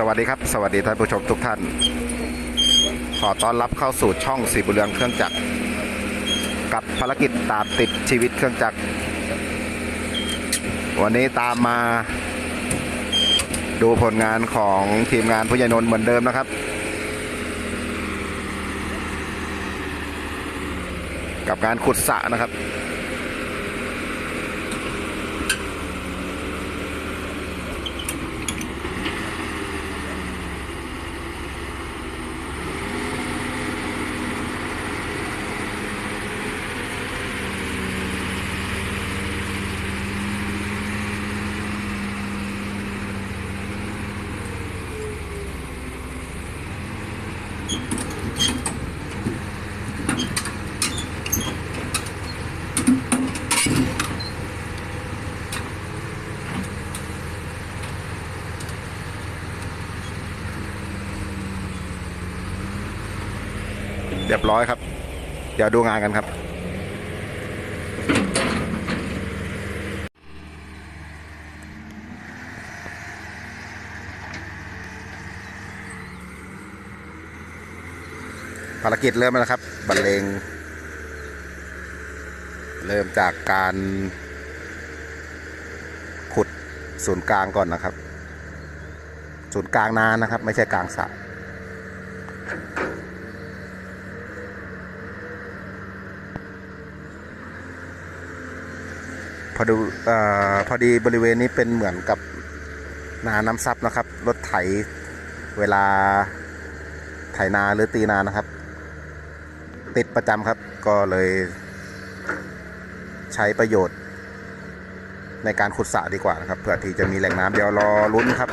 สวัสดีครับ สวัสดีท่านผู้ชมทุกท่าน ขอต้อนรับเข้าสู่ช่องสีบุเรืองเครื่องจักร กับภารกิจตามติดชีวิตเครื่องจักร วันนี้ตามมาดูผลงานของทีมงานผู้ใหญ่นนท์เหมือนเดิมนะครับ กับการขุดสระนะครับ เรียบร้อยครับ เดี๋ยวดูงานกันครับภารกิจเริ่มแล้วครับบรรเลง เริ่มจากการ ขุดศูนย์กลางก่อนนะครับ ศูนย์กลางนานะครับ ไม่ใช่กลางสระ พอดูอพอดีบริเวณนี้เป็นเหมือนกับนาน้ำซับนะครับ รถไถเวลาไถนาหรือตีนานะครับ ติดประจำครับก็เลยใช้ประโยชน์ ในการขุดสระดีกว่านะครับเพื่อที่จะมีแหล่งน้ำเดี๋ยวรอลุ้นครับ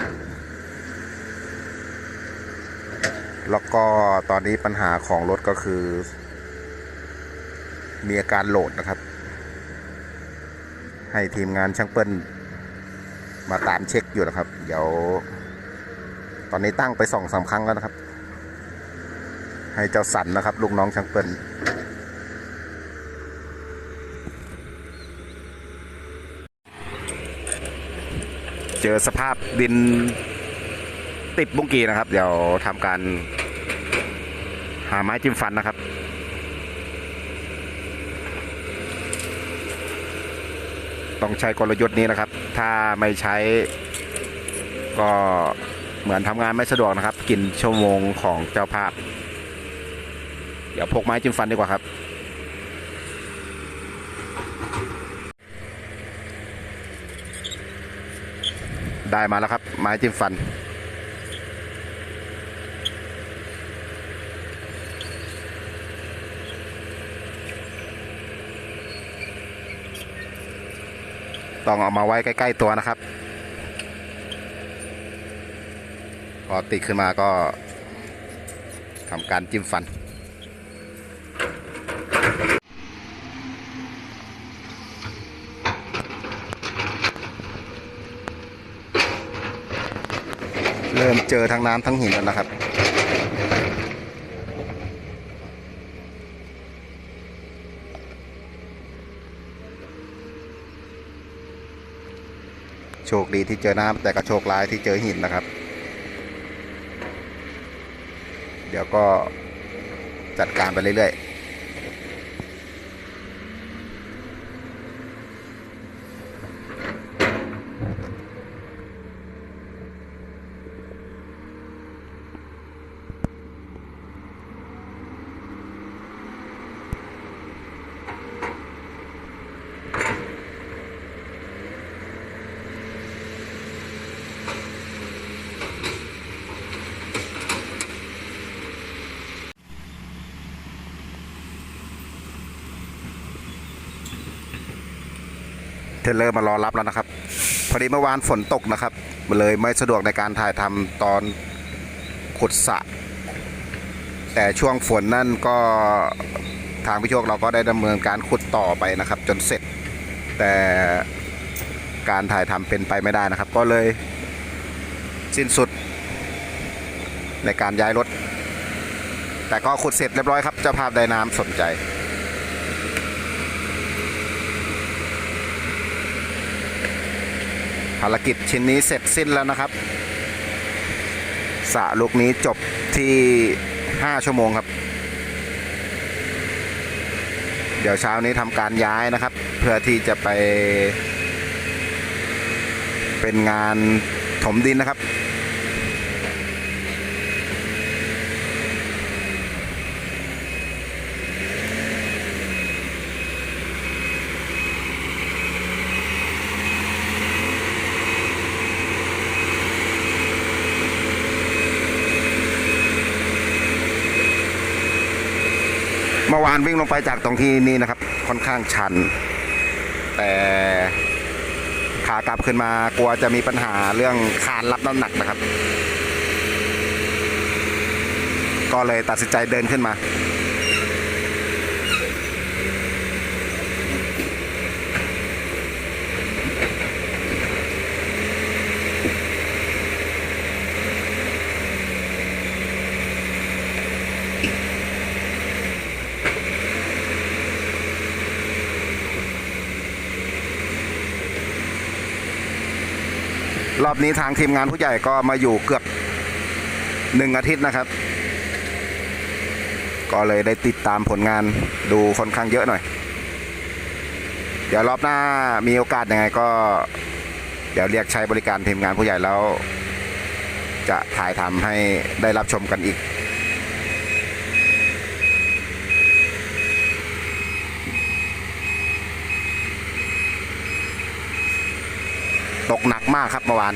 แล้วก็ตอนนี้ปัญหาของรถก็คือ มีอาการโหลดนะครับ ให้ทีมงานช่างเปิ้ลมาตามเช็คอยู่นะครับ เดี๋ยว ตอนนี้ตั้งไปสองสามครั้งแล้วนะครับ ให้เจ้าสันนะครับ ลูกน้องช่างเปิ้ลเจอสภาพดินติดบุ้งกีนะครับ เดี๋ยวทำการหาไม้จิ้มฟันนะครับ ต้องใช้กลยุทธ์นี้นะครับ ถ้าไม่ใช้ก็เหมือนทำงานไม่สะดวกนะครับ กินชั่วโมงของเจ้าภาพ เดี๋ยวพกไม้จิ้มฟันดีกว่าครับ ได้มาแล้วครับ ไม้จิ้มฟัน ต้องเอามาไว้ใกล้ ๆ ตัวนะครับ พอติดขึ้นมาก็ทำการจิ้มฟัน เริ่มเจอทั้งน้ำทั้งหินแล้วนะครับ โชคดีที่เจอน้ำแต่ก็โชคร้ายที่เจอหินนะครับ เดี๋ยวก็จัดการไปเรื่อยๆ เทเลอร์มารอรับแล้วนะครับ พอดีเมื่อวานฝนตกนะครับเลยไม่สะดวกในการถ่ายทำตอนขุดสระแต่ช่วงฝนนั่นก็ทางพิโชคเราก็ได้ดำเนินการขุดต่อไปนะครับ จนเสร็จ แต่การถ่ายทำเป็นไปไม่ได้นะครับ ก็เลยสิ้นสุดในการย้ายรถ แต่ก็ขุดเสร็จเรียบร้อยครับเจ้าภาพได้น้ำสนใจ ภารกิจชิ้นนี้เสร็จสิ้นแล้วนะครับสะลูกนี้จบที่ 5 ชั่วโมงครับ เดี๋ยวเช้านี้ทำการย้ายนะครับ เพื่อที่จะไป เป็นงานถมดินนะครับ มื่อวานวิ่งลงไปจากตรงที่นี่นะครับ ค่อนข้างชัน แต่ขากลับขึ้นมากลัวจะมีปัญหาเรื่องคานรับน้ำหนักนะครับ ก็เลยตัดสินใจเดินขึ้นมา รอบนี้ทางทีมงานผู้ใหญ่ก็มาอยู่เกือบหนึ่งอาทิตย์นะครับ ก็เลยได้ติดตามผลงานดูค่อนข้างเยอะหน่อย เดี๋ยวรอบหน้ามีโอกาสยังไงก็ เดี๋ยวเรียกใช้บริการทีมงานผู้ใหญ่แล้ว จะถ่ายทำให้ได้รับชมกันอีก ตกหนักมากครับเมื่อวาน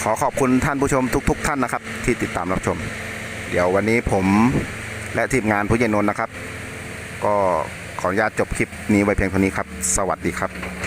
ขอขอบคุณท่านผู้ชมทุกๆท่านนะครับ ที่ติดตามรับชม เดี๋ยววันนี้ผมและทีมงานผู้ใหญ่นนท์นะครับ ก็ขออนุญาตจบคลิปนี้ไว้เพียงเท่านี้ครับ สวัสดีครับ